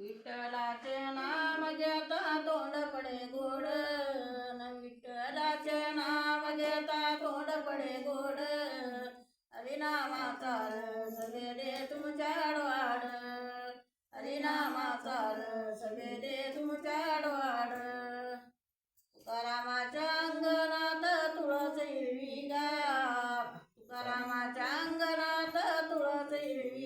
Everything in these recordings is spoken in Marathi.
विठ्ठलाचे नाम घेता तोंड पडे गोड विठ्ठलाचे नाम घेता तोंड पडे गोड. हरिनामाचा रस दे तुमच्या डोहाड. हरिनामाचा रस दे तुमच्या डोहाड. तुकारामाच्या अंगणात तुळस हिरवीगार तुकारामाच्या अंगणात तुळस हिरवीगार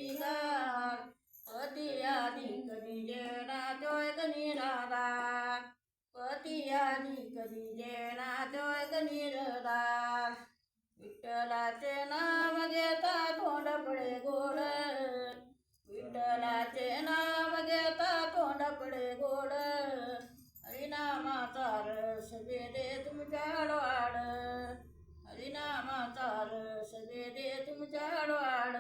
पती कधी जेणा तोय कनी विठ्ठलाचे नाम घेता तोंड पडे गोड. विठ्ठलाचे नाम घेता तोंड पडे गोड. हरिनामाचा रस दे तुमच्या डोहाड हरिनामाचा रस दे तुमच्या डोहाड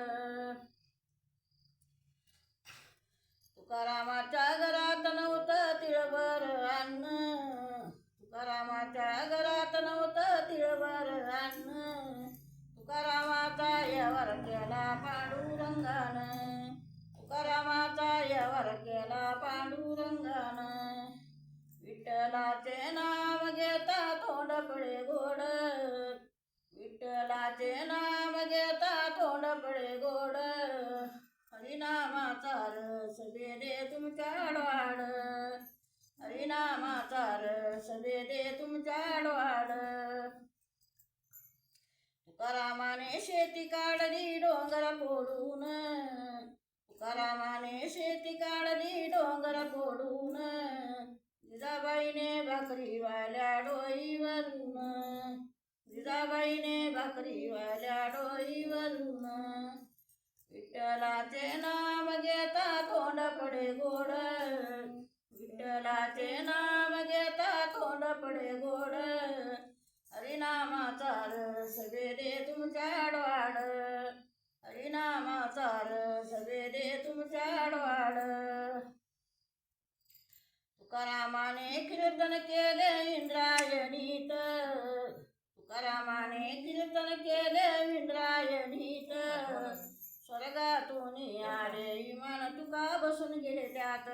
तुकारामाच्या घरा नव्हतं तिळभर अन्न तुकारामाचा यावर केला पांडुरंगान तुकारामाचा यावर केला पांडुरंगान विठ्ठलाचे नाव घेता तोंड पडे गोड. विठ्ठलाचे नाम घेता तोंड पडे गोड. हरिनामाचा रस दे तुमच्या डोहाड हरिनामाचा रस शेती काढली डोंगर फोडून. तुकारामाने शेती काढली डोंगर फोडून. जिजाबाईने भाकरी वाल्या डोईवरून. जिजाबाईने भाकरी वाल्या डोईवरून. विठ्ठलाचे नाम घेता तोंड पडे गोड. विठ्ठलाचे नाम घेता तोंड पडे गोड. हरिनामाचा तुमच्या डोहाड तुकारामाने कीर्तन केले इंद्रायणीत. तुकारामाने कीर्तन केले इंद्रायणीत. स्वर्गातून आले इमान तुका बसून गेले त्यात.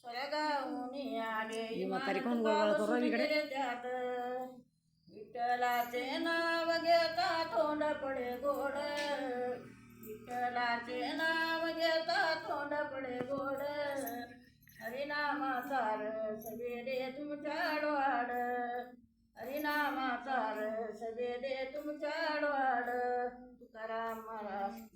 स्वर्गाहून आले इमान तुका बसून? गेले त्यात. विठ्ठलाचे नाव घेता तोंड पडे गोड. विठ्ठलाचे गोड. हरिनामाचा रस दे तुमच्या डोहाड. हरिनामाचा रस दे तुमच्या डोहाड. तुकाराम महाराज